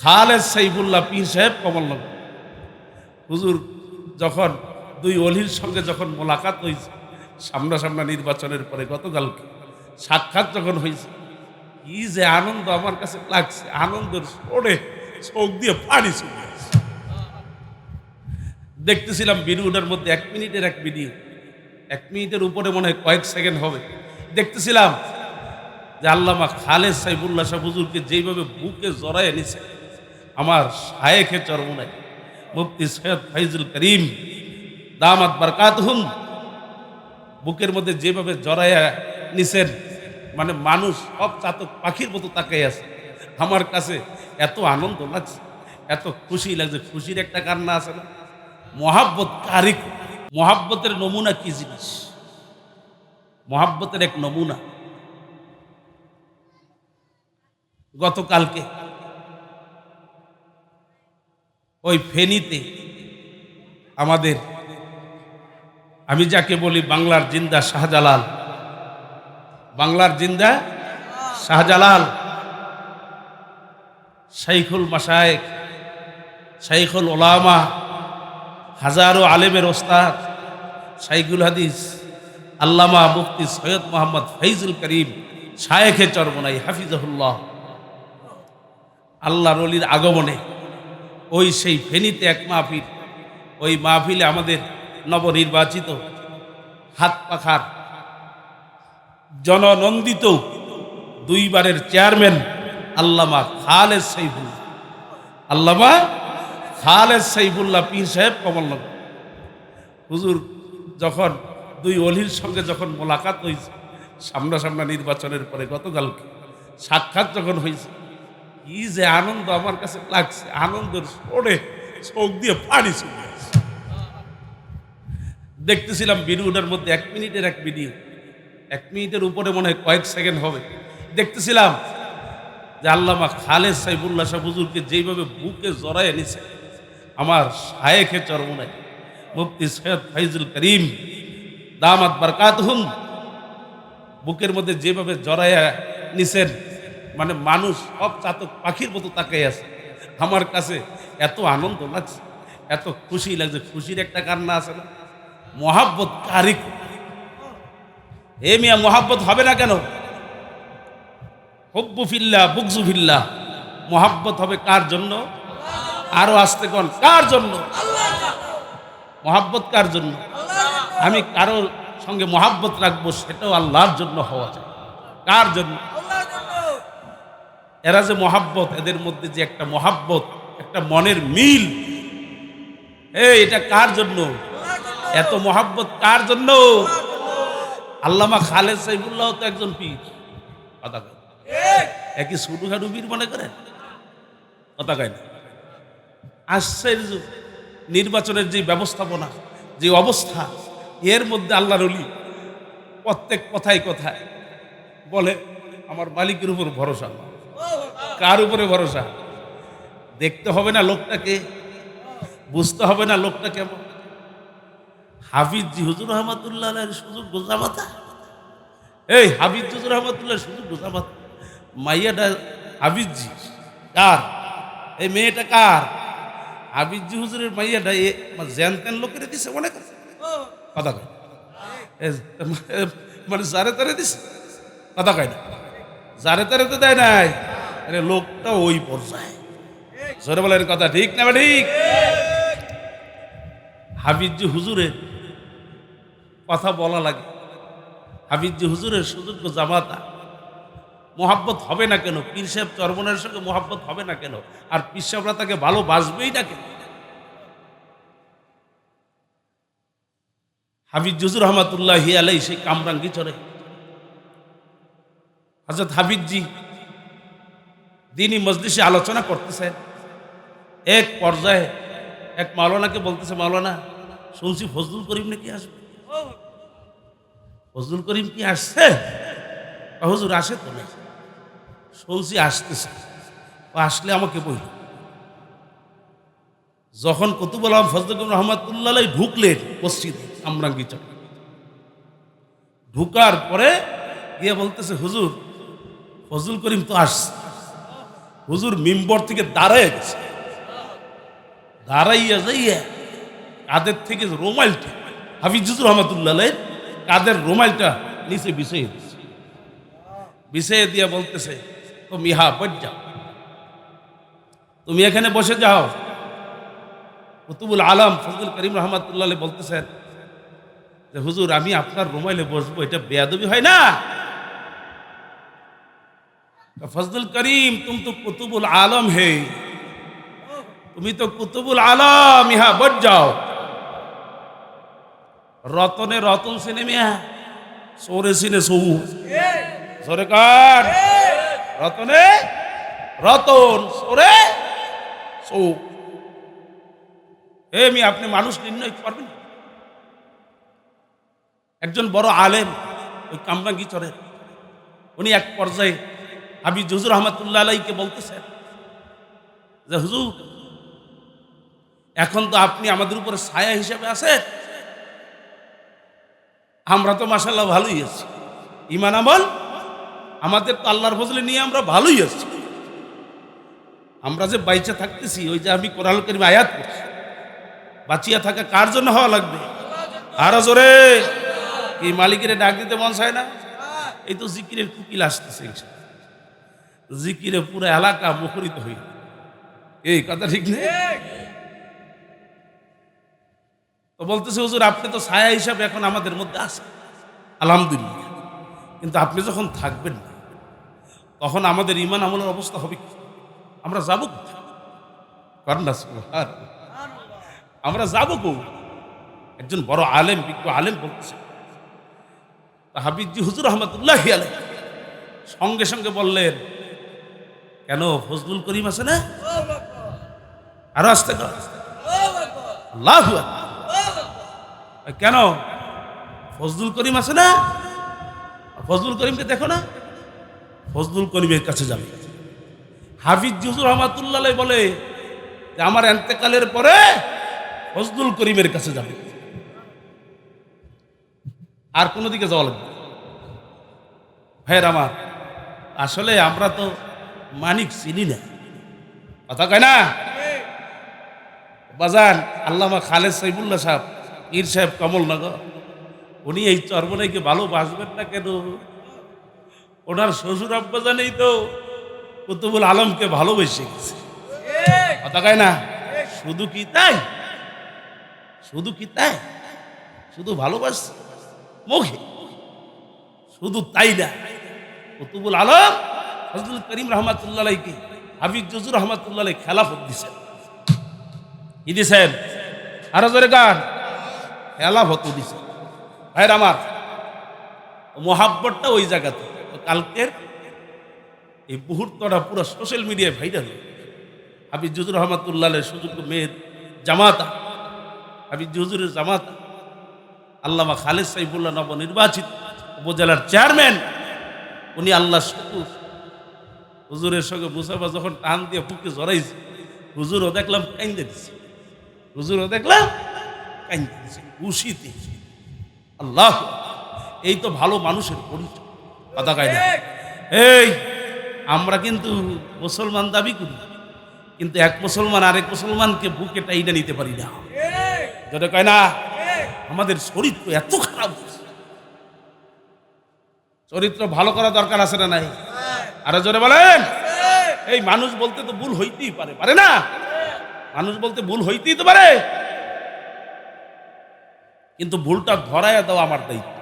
খালেদ সাইফুল্লাহ পীর সাহেব কমলনগর হুজুর যখন দুই অলির সঙ্গে যখন মোলাকাত হয়েছে, সামনাসামনা নির্বাচনের পরে গতকালকে সাক্ষাৎ যখন হয়েছে, কি যে আনন্দ আমার কাছে লাগছে, আনন্দের সরে চোখ দিয়ে পানি চলে দেখতেছিলাম ভিডিওটার মধ্যে এক মিনিটের এক ভিডিও এক মিনিটের উপরে মনে হয় কয়েক সেকেন্ড হবে। দেখতেছিলাম যে আল্লামা খালেদ সাইফুল্লাহ শাহ হুজুরকে যেইভাবে বুকে জড়ায় নিছে আমার শায়েখে চরমনায় মুফতি সৈয়দ ফাইজুল করিম, দামাত বারকাত হুম বুকের মধ্যে যেভাবে জড়াইয়া নিছেন মানে মানুষ সব চাতক পাখির মতো তাকাই আছে। আমার কাছে এত আনন্দ লাগছে, এত খুশি লাগছে, খুশির একটা কান্না আছে না? মহাব্বত কারিক মহাব্বতের নমুনা কি জিনিস? মহাব্বতের এক নমুনা। গতকালকে ওই ফেনীতে আমাদের, আমি যাকে বলি বাংলার জিন্দা শাহজালাল। বাংলার জিন্দা শাহজালাল। শাইখুল মাসায়েক শাইখুল ওলামা, হাজারো আলেমের ওস্তাদ, শাইখুল হাদিস, আল্লামা মুফতি সৈয়দ মোহাম্মদ ফৈজুল করিম, শায়েখে চরমনাই হাফিজহুল্লাহ। আল্লাহর অলির আগমনে ওই সেই ফেনীতে এক মাহফিল। ওই মাহফিলে আমাদের নবনির্বাচিত হাত পাখার জননন্দিত দুইবারের চেয়ারম্যান আল্লামা খালেদ সাইফুল্লাহ আল্লামা খালেদ সাইফুল্লাহ পীর সাহেব কমলনগর। হুজুর, যখন দুই অলির সঙ্গে যখন মোলাকাত হয়েছে, সামনাসামনা নির্বাচনের পরে গতকালকে সাক্ষাৎ যখন হয়েছে কি যে আনন্দ আমার কাছে লাগছে, আনন্দের সরে চোখ দিয়ে পানি চলে। দেখতেছিলাম ভিডিওটার মধ্যে এক মিনিটের এক ভিডিও এক মিনিটের উপরে মনে হয় কয়েক সেকেন্ড হবে দেখতেছিলাম যে আল্লামা খালেদ সাইফুল্লাহ শাহ হুজুরকে যেইভাবে বুকে জড়ায় নিছে আমার শায়েখে চরমনায়, মুফতি সৈয়দ ফাইজুল করিম, দামাত বারকাত হুম বুকের মধ্যে যেভাবে জড়াইয়া নিছেন মানে মানুষ সব চাতক পাখির মতো তাকাই আছে। আমার কাছে এত আনন্দ লাগছে, এত খুশি লাগছে। খুশির একটা কান্না আছে না, মহাব্বত কারিক এ মিয়া, মহাব্বত হবে না কেন? হব্বু ফিল্লা বুকজু ফিল্লা মহাব্বত হবে কার জন্য? আরও আসতে কন? কার জন্য? মহাব্বত কার জন্য? আমি কারোর সঙ্গে মহাব্বত রাখব, সেটাও আল্লাহর জন্য হওয়া যায়। কার জন্য? এরা যে মহাব্বত, এদের মধ্যে যে একটা মহাব্বত, একটা মনের মিল। এই, এটা কার জন্য? এত মহাব্বত কার জন্য? আল্লামা খালেদ সাইফুল্লাহ তো একজন পীর। কথা কয় একই ছোটখাটো পীর মনে করেন কথা না? আশ্চর্য নির্বাচনের যে ব্যবস্থাপনা, যে অবস্থা, এর মধ্যে আল্লাহর অলি প্রত্যেক কথায় কথায় বলে, আমার মালিকের উপর ভরসা কার উপরে ভরসা? দেখতে হবে না লোকটাকে, বুঝতে হবে না লোকটা কেমন। হাফিজ জি হুজুর রহমতুল্লাহ সুযোগ গোজামাতা এই হাফিজ হুজুর রহমতুল্লাহ সুযোগ গোজামাতা মাইয়াটা হাফিজ জি কার? এই মেয়েটা কার? হাফিজ জি হুজুরের মাইয়াটা এ জ্যান তেন লোকের দিছে অনেক কথা কয় মানে যারে তারে দিছে, কথা কয় না। যারে তারে তো দেয় নাই। আরে লোকটা ওই পর্যায়ে। জোরে বলেন কথা ঠিক না ঠিক? হাফিজি হুজুরের কথা বলা লাগে। হাফিজি হুজুরের সুযোগ্য জামাতা। মোহাব্বত হবে না কেন? পীর সাহেব চরমনের সঙ্গে মোহাব্বত হবে না কেন? আর পীর সাহেবরা তাকে ভালোবাসবেই না কেন? হাফিজ জুজুর রহমতুল্লাহ আলাই সেই কামরাঙ্গি চড়ে। হজরত হাফিজজি দিনই মজলিসে আলোচনা করতেছেন এক পর্যায়ে এক মাওলানাকে বলতেছে, মাওলানা, শুনছি ফজলুল করিম নাকি আসবে? ফজলুল করিম কি আসছে? হুজুর আসে তো না শুনছি আসতেছে। আসলে আমাকে বই যখন কুতুবুল আলম ফজলুল রহমতুল্লাহ ঢুকলেন মসজিদে, আমরাঙ্গি চক ঢুকার পরে গিয়ে বলতেছে, হুজুর, ফজলুল করিম তো আসছে। হুজুর মিম্বর থেকে দাঁড়ায় গেছে। দাঁড়াইয়া যাইয়া কাদের থেকে রোমাইলটা হাফিজুর রহমতুল্লাহ কাদের রোমাইলটা নিচে বিছিয়ে দিচ্ছে বিছিয়ে দিয়ে বলতেছে তুমি হা বজ যাও। তুমি এখানে বসে যাও। কুতুবুল আলম ফজলুল করিম রহমতুল্লাহ বলতেছেন যে, হুজুর, আমি আপনার রুমাইলে বসবো, এটা বেয়াদবি হয় না? ফজলুল করিম, তুমি তো কুতুবুল আলম হে। তুমি তো কুতুবুল আলম, ইহা বজ যাও। রতনে রতন সিনে মিয়া সৌরে সিনে সৌ। সরে কার রতনে রতন, সরে সৌ। এ মি, আপনি মানুষ নির্ণয় করবেন। একজন বড় আলেম, ওই কামরাঙ্গি চরের উনি এক পর্যায়ে হাবি জহুর রহমতুল্লাহ আলাইকে বলতেছেন যে, হুজুর, এখন তো আপনি আমাদের উপরে ছায়া হিসেবে আছেন। আমরা তো মাসাল্লাহ ভালোই আছি। ইমান আমল, আমাদের তো আল্লাহর ফজলে নিয়ে আমরা ভালোই আছি। আমরা যে বাইচে থাকতেছি, ওই যে আমি কোরআন করিম আয়াত করছি। বাঁচিয়া থাকা কার জন্য হওয়া লাগবে? আরও জোরে। এই মালিকের ডাক দিতে মন চায় না? এই তো জিকিরের কুকিল আসতেছে। জিকিরে পুরো এলাকা মুখরিত হয়ে এই কথা ঠিক নেই? তো বলতেছে, হুজুর, আপনি তো ছায়া হিসাবে এখন আমাদের মধ্যে আছে আলহামদুলিল্লাহ। কিন্তু আপনি যখন থাকবেন না, তখন আমাদের ইমান আমলের অবস্থা হবে কি? আমরা যাব। আমরা যাব কো? একজন বড় আলেম, বিজ্ঞ আলেম বলতেছে হাবিজি হুজুর রহমতুল্লাহ আলাই সঙ্গে সঙ্গে বললেন কেন? ফজলুল করিম আছে না? আরও আসতে কেন? ফজলুল করিম আছে না? ফজলুল করিমকে দেখো না? ফজলুল করিমের কাছে যাবে। হাফিজ জুজুর রহমাতুল্লাহ বলে যে, আমার এন্তেকালের পরে ফজলুল করিমের কাছে যাবে। আর কোনো দিকে যাওয়া লাগবে। ভাইয়ের আমার, আসলে আমরা তো মানিক চিনি না। কথা কয় না? বাজান, আল্লামা খালেদ সাইবুল্লাহ সাহেব, পীর সাহেব কমলনগর, উনি এই চর্বনাইকে ভালোবাসবেন না কেন? ওনার শ্বশুর আব্বাজানেই তো কুতুবুল আলমকে ভালোবেসে গেছে। কথা কয় না? শুধু কি তাই? শুধু কি তাই? শুধু ভালোবাস মুখে? শুধু তাই না? কুতুবুল আলম ফজলুল করিম রহমাতুল্লাহকে হাফিজ জজুর রহমাতুল্লাহ খেলাফত দিছেন। কি দিছেন? আরও জোরে গান। খেলাফত দিছেন। ভাইর আমার, মহাব্বতটা ওই জায়গাতে। কালকের এই মুহূর্তটা পুরো সোশ্যাল মিডিয়ায় ভাইরাল হাবিজ জুজুর রহমাতুল্লাহ সুযোগ্য মেয়ের জামাতা হাবিজ জুজুরের জামাতা, আল্লামা খালেদ সাইফুল্লাহ নবনির্বাচিত উপজেলার চেয়ারম্যান উনি আল্লাহ শুকুর হুজুরের সঙ্গে মুসাফা যখন টান দিয়ে বুকে জড়াইছে, হুজুরও দেখলাম কাইন্দে দিছে। হুজুরও দেখলাম কাইন্দে দিছে খুশিতে আল্লাহ, এই তো ভালো মানুষের পরিচয়। কথা কায়দা এই, আমরা কিন্তু মুসলমান দাবি করি, কিন্তু এক মুসলমান আরেক মুসলমানকে বুকে টাইনা নিতে পারি না। যেটা কয় না? আমাদের চরিত্র এত খারাপ চরিত্র ভালো করা দরকার আছে না নাই? আরও জোরে বলেন। এই মানুষ বলতে তো ভুল হইতেই পারে পারে না? মানুষ বলতে ভুল হইতেই তো পারে। কিন্তু ভুলটা ধরাইয়া দেওয়া আমার দায়িত্ব।